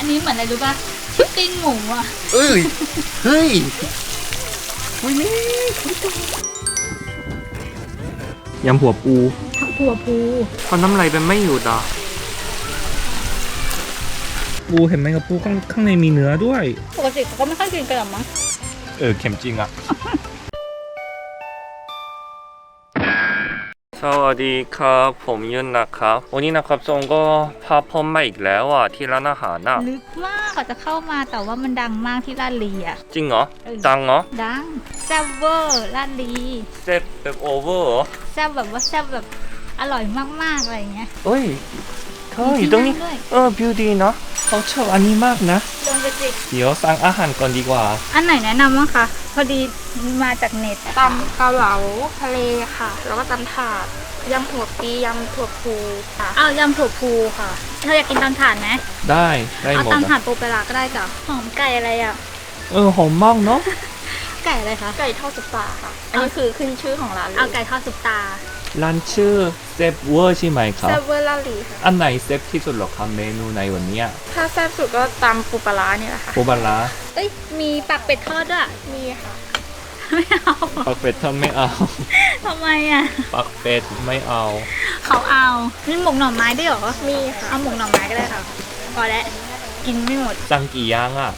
อันนี้เหมือนอะไรรู้ป่ะชิปปิ้งหมูอะเอ้ย เฮ้ยอุ้ยนี่ยำหัวปูผักถั่วพูทอนน้ำลายเป็นไม่อยู่ดอปูเห็นไหมกับปูข้างข้างในมีเนื้อด้วย ปกติเขาก็ไม่ค่อยกินกันหรอกมั้ง เออเค็มจริงอะ สวัสดีครับ ผมยุนนะครับ วันนี้นะครับทรงก็พาผมมาอีกแล้วอะที่ร้านอาหารอะลึกมากเขาจะเข้ามาแต่ว่ามันดังมากที่ลาดลีอะ จริงเหรอ เออ ดังเหรอดังแซ่บเวอร์ลาดลีเซ็ตแบบโอเวอร์เหรอแซ่บแบบว่าแซ่บแบบอร่อยมากๆอะไรอย่างเงี้ยเอ้ยเธอมีอที่ยู่ตรงนี้นั่งด้วยเออบิวดีเนาะเขาชอบอันนี้มากนะ ลงไปสิเดี๋ยวสั่งอาหารก่อนดีกว่า อันไหนแนะนำบ้างคะ พอดีมาจากเน็ตตำเกาเหลาทะเลค่ะ แล้วก็ตำถาดยำหัวปียำถั่วพูค่ะเอายำถั่วพูค่ะเธออยากกินตำถาดไหมได้ได้เอาหมดตำถาอะดปูปลาร้าก็ได้จ้ะหอมไก่อะไรอะ เออหอมมากเนาะไก่อะไรคะไก่ทอดสุปตาค่ะอันนี้คือขึ้นชื่อของร้านเลยเอาไก่ทอดสุปตา ร้านชื่อเซฟเวอร์ใช่ไหมครับแซ่บเวอร์ลาลีค่ะ อันไหนเซฟที่สุดเหรอครับเมนูในวันเนี้ยถ้าแซ่บสุดก็ตำปูปลาร้าเนี่ยแหละค่ะ ปูบาร้าเอ้ย มีปักเป็ดทอดด้วยมีค่ะ ไม่เอาปักเป็ดทำไม่เอา ทำไมอะ ปักเป็ดไม่เอา เขาเอามีหมกหน่อไม้ด้วยเหรอ มีค่ะ เอาหมกหน่อไม้ก็ได้ค่ะ พอแล้ว กินไม่หมด สั่งกี่อย่างอะ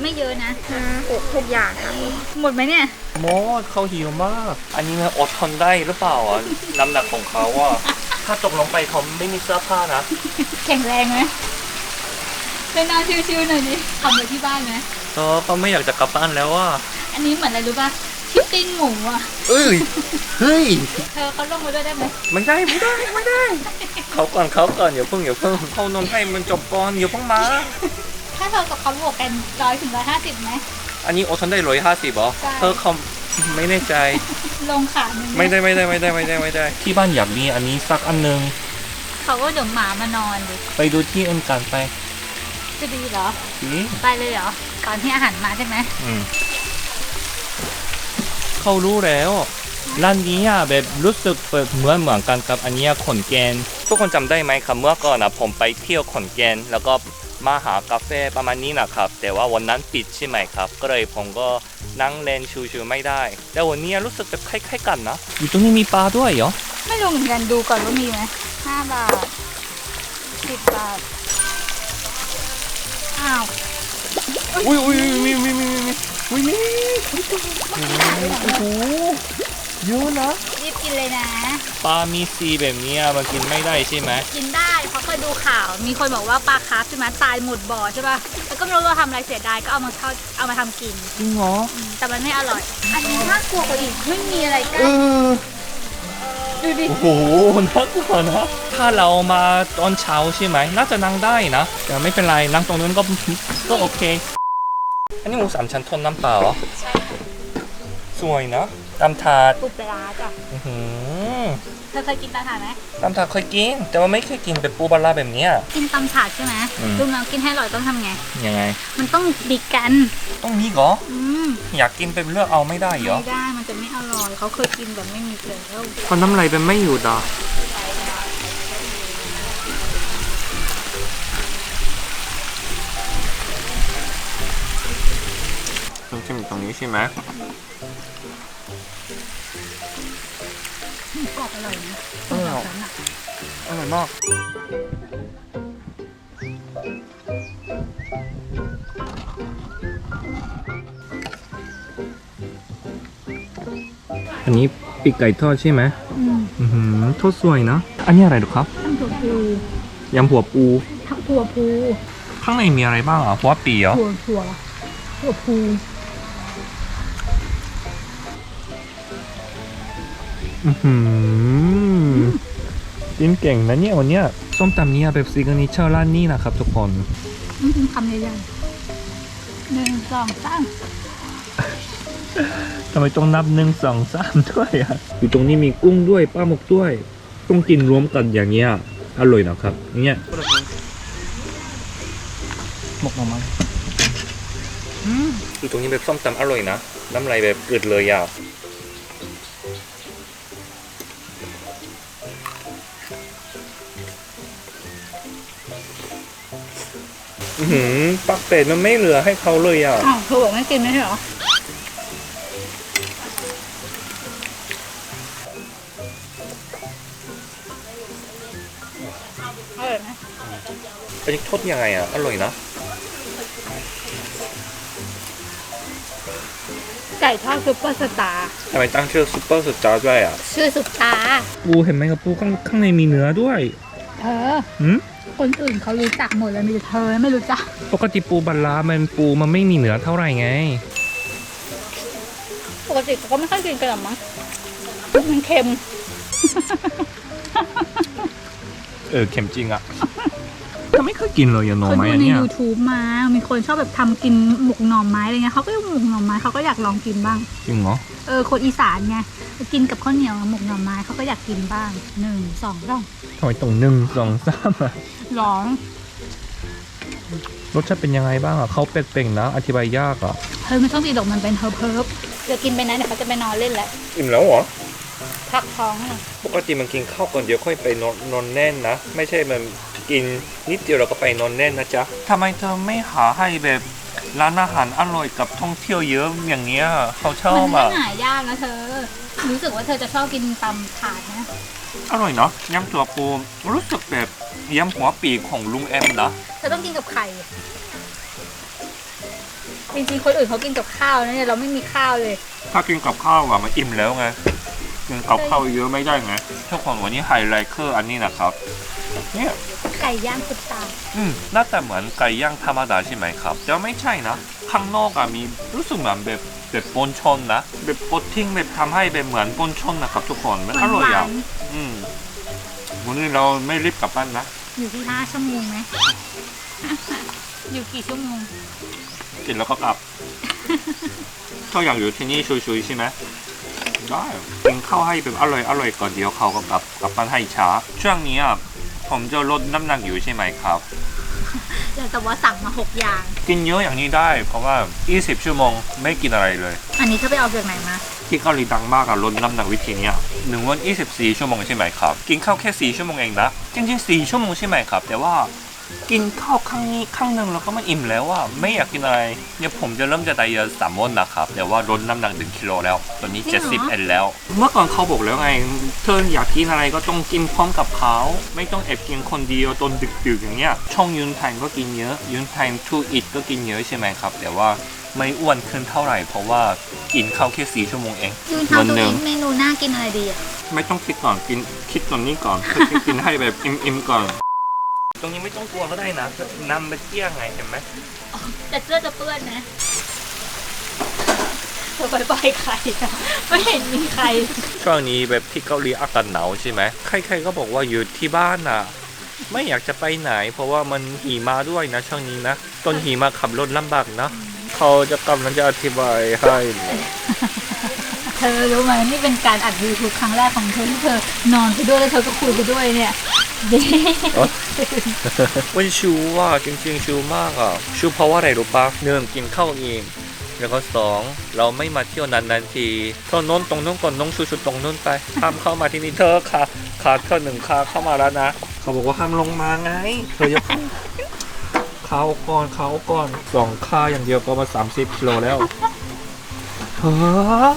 ไม่เยอะนะห้าหกทุกอย่างค่ะ หมดไหมเนี่ย โมดเขาหิวมาก อันนี้มันอดทนได้หรือเปล่าอะ น้ำหนักของเขาอะ ถ้าตกลงไปเขาไม่มีเสื้อผ้านะ แข็งแรงไหมไปนอนชิวๆหน่อยดิทำเลยที่บ้านไหม เออเขาไม่อยากจะกลับบ้านแล้วอะอันนี้เหมือนอะไรรู้ป่ะชิปปิ้งหมูอะเอ้ยเฮ้ยเธอเขาลงมาด้วยได้ไหมไม่ได้ไม่ได้ไม่ได้ เขาก่อนเขาก่อนอย่าเพิ่งอย่าเพิ่งเขานอนให้มันจบก่อนอย่าเพิ่งมา ถ้าเธอกับเขาบวกกันร้อยถึงร้อยห้าสิบไหมอันนี้อดทนได้ร้อยห้าสิบเหรอใช่เธอเขาไม่แน่ใจ ลงขาหนึ่งไม่ได้ไม่ได้ไม่ได้ไม่ได้ไม่ได้ ที่บ้านอยากมีอันนี้สักอันหนึง เขาก็เดี๋ยวหมามานอนดิไปดูที่อื่นกันไป จะดีเหรอสิไปเลยเหรอ ก่อนที่อาหารมาใช่ไหมอืมเขารู้แล้วร้านนี้อะแบบรู้สึกแบบเหมือนเหมือนกันกับอันเนี้ยขอนแก่นทุกคนจำได้ไหมครับเมื่อก่อนนะผมไปเที่ยวขอนแก่นแล้วก็มาหากาแฟประมาณนี้นะครับ แต่ว่าวันนั้นปิดใช่ไหมครับ ก็เลยผมก็นั่งเล่นชิวๆไม่ได้ แต่วันนี้รู้สึกแบบคล้ายๆกันนะ อยู่ตรงนี้มีปลาด้วยเหรอ ไม่รู้เหมือนกันดูก่อนว่ามีไหมห้าบาทสิบบาท อ้าวอุ้ยอุ้ยมีมีมีมีมีอุ้ยมีโอ้โหเยอะนะรีบกินเลยนะ ปลามีซีแบบเนี้ยมันกินไม่ได้ใช่ไหมกินได้เพราะเคยดูข่าว มีคนบอกว่าปลาคาร์ฟใช่ไหมตายหมดบ่อใช่ป่ะแล้วก็ไม่รู้ว่าทำอะไรเสียดายก็เอามาทอดเอามาทำกิน จริงเหรออืมแต่มันไม่อร่อย อันนี้น่ากลัวกว่าอีกไม่มีอะไรกั้เอนอ ดูดิ โอ้โหน่ากลัวนะ ถ้าเรามาตอนเช้าใช่ไหม น่าจะนั่งได้นะ แต่ไม่เป็นไร นั่งตรงนั้นก็ก็โอเค อันนี้หมูสามชั้นทนน้ำเปล่าเหรอ สวยนะตำถาดปูปลาจ้ะอื้อหือเธอเคยกินตำถาดไหมตำถาดเคยกิน แต่ว่าไม่เคยกินเป็นปูบาร่าแบบเนี้ย กินตำถาดใช่ไหมอืม ลุงน้องกินให้อร่อยต้องทำไง ยังไง มันต้องดิกกัน ต้องมีเหรอ อืมอยากกินเป็นเลือกเอาไม่ได้เหรอไม่ได้มันจะไม่อร่อยเขาเคยกินแบบไม่มีแล้วคนน้ำลายเป็นไม่อยู่ดอน้ำจิ้มอยู่ตรงนี้ใช่ไหม อบอร่อยนะอร่อยอร่อยมากอันนี้ปีกไก่ทอดใช่ไหมอืมอือหือทอดสวยนะ อันนี้อะไรหรอครับทำถั่วพูยำหัวปูทับถั่วพูข้างในมีอะไรบ้างอะหัวปีเหรอถั่วถั่วถั่วพู กินเก่งนะเนี่ยวันเนี้ยส้มตำเนี่ยแบบซิกเนเจอร์ร้านนี้นะครับทุกคนอืมคำใหญ่ๆหนึ่งสองสามทำไมต้องนับหนึ่งสองสามด้วยอะอยู่ตรงนี้มีกุ้งด้วยปลาหมึกด้วย ต้องกินรวมกันอย่างเงี้ยอร่อยนะครับเนี่ยหมกหน่อไม้อยู่ตรงนี้แบบส้มตำอร่อยนะน้ำลายแบบเกิดเลยอะ หือปักเป็ดมันไม่เหลือให้เขาเลยอะอ้าวเธอบอกไม่กินไม่ใช่เหรออร่อยไหมอันนี้ทอดยังไงอะ อร่อยนะไก่ทอดซุปเปอร์สตาร์ทำไมตั้งชื่อซุปเปอร์สตาร์ด้วยอะ ชื่อสุดตาปูเห็นไหมครับปูข้างข้างในมีเนื้อด้วย เธอ หืมคนอื่นเขารู้จักหมดเลยมีแต่เธอไม่รู้จัก ปกติปูบัลลามันปูมันไม่มีเนื้อเท่าไหร่ไง ปกติเขาก็ไม่ค่อยกินกันหรอกมั้งมันเค็ม เออเค็มจริงอะก็ไม่เคยกินเลยอย่าหน่อคนไม้ดูอันใน เนี้ย YouTube มา มีคนชอบแบบทำกินหมกหน่อไม้อะไรเงี้ยเขาก็หมกหน่อไม้เขาก็อยากลองกินบ้าง จริงเหรอ เออ คนอีสานไง กินกับข้าวเหนียวหมกหน่อไม้เขาก็อยากกินบ้างหนึ่งสองสองทำไมตรงหนึ่งสองสามอะร้องรสชาติเป็นยังไงบ้างอะเขาเป็ดๆนะ อธิบายยากอะเฮ้ยไม่ต้องตีดอกมันเป็นเฮิร์บเฮิร์บเดี๋ยวกินไปนะเดี๋ยวเขาจะไปนอนเล่นแล้วอิ่มแล้วเหรอพักท้องหน่อยปกติมันกินข้าวก่อนเดี๋ยวค่อยไปนอนนอนแน่นนะ ไม่ใช่มันกินนิดเดียวเราก็ไปนอนแน่นนะจ๊ะทำไมเธอไม่หาให้แบบ ร้านอาหารอร่อยกับท่องเที่ยวเยอะอย่างเงี้ยเขาชอมันบไม่อะหายากนะเธอ รู้สึกว่าเธอจะชอบกินตำถาดนะ อร่อยเนาะยำตัวปูรู้สึกแบบยำหัวปีกของลุงแอมนะเธอต้องกินกับไข่ จริงๆ คนอื่นเขากินกับข้าวนะเนี่ยเราไม่มีข้าวเลย ถ้ากินกับข้าวอะมันอิ่มแล้วไง กินกับข้าวเยอะไม่ได้ไงทุกคนวันนี้ไฮไลท์คืออันนี้นะครับ เนี่ยไก่ย่างสุดตาอืมหน่าจะเหมือนไก่ย่างธรรมดาใช่ไหมครับ แต่ว่าไม่ใช่นะ ข้างนอกอะมีรู้สึกเหมือนแบบแบบปนชนนะแบบปนทิ้งแบบทำให้แบบเหมือนปนชนนะครับ ทุกคนมันอร่อยหวาอะนอืมวันนี้เราไม่รีบกลับบ้านนะๆอยู่ที่ห้าชั่วโมงไหมอยู่กี่ชั่วโมงกินแล้วก็กลับถ้าอยากอยู่ที่นี่ชุยๆใช่ไหม ได้กินข้าวให้แบบอร่อยอร่อยก่อนเดี๋ยวเขาก็กลับกลับบ้านให้ช้า ช่วงนี้อะผมจะลดน้ำหนักอยู่ใช่ไหมครับ แต่ว่าสั่งมาหกอย่าง กินเยอะอย่างนี้ได้ เพราะว่า 20 ชั่วโมงไม่กินอะไรเลย อันนี้เธอไปเอาจากไหนมา ที่เกาหลีดังมากอะลดน้ำหนักวิธีเนี้ยหนึ่งวัน 24 ชั่วโมงใช่ไหมครับ กินข้าวแค่ 4 ชั่วโมงเองนะ จริงๆ4ชั่วโมงใช่ไหมครับ แต่ว่า กินข้าวครั้งนี้ครั้งหนึ่งแล้วก็มันอิ่มแล้วว่าไม่อยากกินอะไรเนี่ยผมจะเริ่มจะไดเอทสามวันนะครับแต่ว่าลดน้ำหนักหนึ่งกิโลแล้ว ตอนนี้จริงเหรอ70เอ็นแล้ว เมื่อก่อนเขาบอกแล้วไง เธออยากกินอะไรก็ต้องกินพร้อมกับเขาไม่ต้องแอบกินคนเดียวตอนดึกๆอย่างเงี้ยช่องยุนไทนก็กินเยอะยุนไทนทูอิทก็กินเยอะใช่ไหมครับ แต่ว่าไม่อ้วนขึ้นเท่าไหร่ เพราะว่ากินข้าวแค่สี่ชั่วโมงเองยูนทำตัววันหนึ่นี้งเมนูน่ากินอะไรดีอะไม่ต้องคิดก่อนกินคิดตอนนี้ก่อน กินให้แบบอิ่มๆก่อน ตรงนี้ไม่ต้องกลัวก็ได้นะนำไปเที่ยงไงเห็นไหมแต่เสื้อจะเปื้อนนะเธอไปปล่อยใครอะไม่เห็นมีใคร ช่วงนี้แบบที่เกาหลีอากาศหนาวใช่ไหมใครๆก็บอกว่าอยู่ที่บ้านน่ะ ไม่อยากจะไปไหน เพราะว่ามันหิมะด้วยนะช่วงนี้นะต้นหิมะขับรถลำบากนะเขาจะกำลังจะอธิบายให้ เธอรู้ไหมนี่เป็นการอัดยูทูบครั้งแรกของเธอที่เธอนอนไปด้วยแล้วเธอก็คุยไปด้วยเนี่ยเย้มันชิวว่ะจริงๆชิวมากอะชิวเพราะว่าอะไรรู้ปะหนึ่งกินข้าวเองแล้วก็สองเราไม่มาเที่ยวนานๆทีเธอโน้นตรงนู้นก่อนน้องชูชูตรงนู้นไปห้ามเข้ามาที่นี่เธอค่ะขาเธอหนึ่งขาเข้ามาแล้วนะ เขาบอกว่าห้ามลงมาไงเธออย่าเขาก่อนเขาก่อนสองขาอย่างเดียวก็มาสามสิบกิโลแล้วเธอ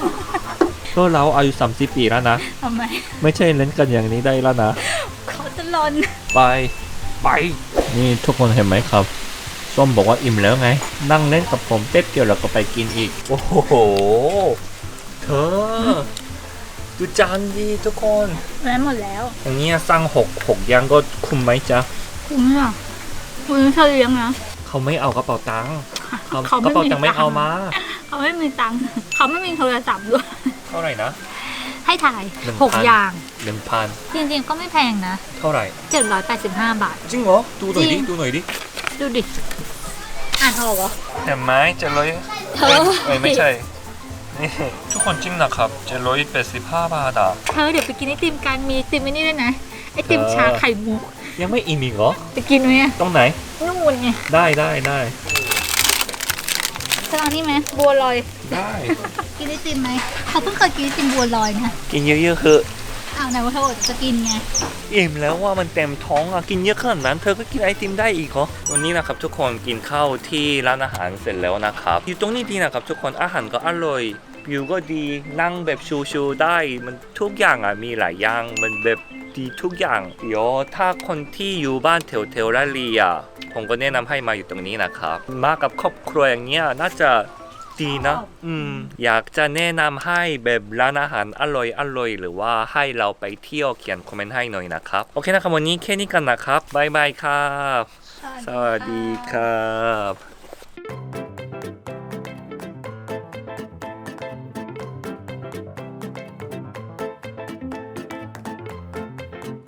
ก็เราอายุสามสิบปีแล้วนะ ทำไมไม่ใช่เล่นกันอย่างนี้ได้แล้วนะ เขาจะลนไป ไป นี่ทุกคนเห็นไหมครับ ส้มบอกว่าอิ่มแล้วไง นั่งเล่นกับผมเป๊บเดียวแล้วก็ไปกินอีก โอ้โห เธอ ดูจานดีทุกคน แล้วหมดแล้วอย่างนี้สร้างหกหกอยังก็คุ้มไหมจ๊ะ คุ้มอะคุณเธอเลี้ยงนะ เขาไม่เอากระเป๋าตังค์เขาเขากไม่ระเป๋ามีตังค์ไม่ตังค์ เอามา เขาไม่มีตังค์เขาไม่มีโทรศัพท์ด้วยเท่าไหร่นะ ให้ถ่าย หนึ่งหกพันอย่าง หนึ่งพันจริงๆ ก็ไม่แพงนะ เท่าไหร่ 785 บาท จริงเหรอ ดูหน่อยจริดิง ดูหน่อยดิดูดิ อ่านออกเหรอ เห็นไหมเจ็ดร้อยเธอ เอ้ยไม่ใช่ นี่ ทุกคนจริงนะครับเจ็ดร้อยแปดสิบห้าบาทอะ เธอเดี๋ยวไปกินไอติมกัน มีไอติมไอ้นี่ด้วยนะ ไอติมเออชาไข่มุก ยังไม่อิ่มอีกเหรอไปกินไหมอะตรงไหน นู่นไงได้ได้ได้ เธอเอานี่ไหมบัวลอย ได้ กินไอติมไหมเขาเพิ่งเคยกินไอติมบัวลอยนะกินเยอะๆคือเอาเอาไหนว่าเธอบอกจะกินไงอิ่มแล้วว่ามันเต็มท้องอะกินเยอะขนาดนั้นเธอก็กินไอติมได้อีกเหรอวันนี้นะครับทุกคนกินข้าวที่ร้านอาหารเสร็จแล้วนะครับอยู่ตรงนี้ดีนะครับทุกคนอาหารก็อร่อยวิวก็ดีนั่งแบบชูๆได้มันทุกอย่างอะมีหลายอย่างมันแบบดีทุกอย่างเดี๋ยวถ้าคนที่อยู่บ้านแถวแถวๆราลีอะผมก็แนะนำให้มาอยู่ตรงนี้นะครับ มากับครอบครัวอย่างเงี้ยน่าจะ ดีนะ อืม อยากจะแนะนำให้แบบร้านอาหารอร่อยอร่อยหรือว่าให้เราไปเที่ยวเขียนคอมเมนต์ให้หน่อยนะครับ โอเคนะครับวันนี้แค่นี้กันนะครับบายบายครับ สวัสดีครับ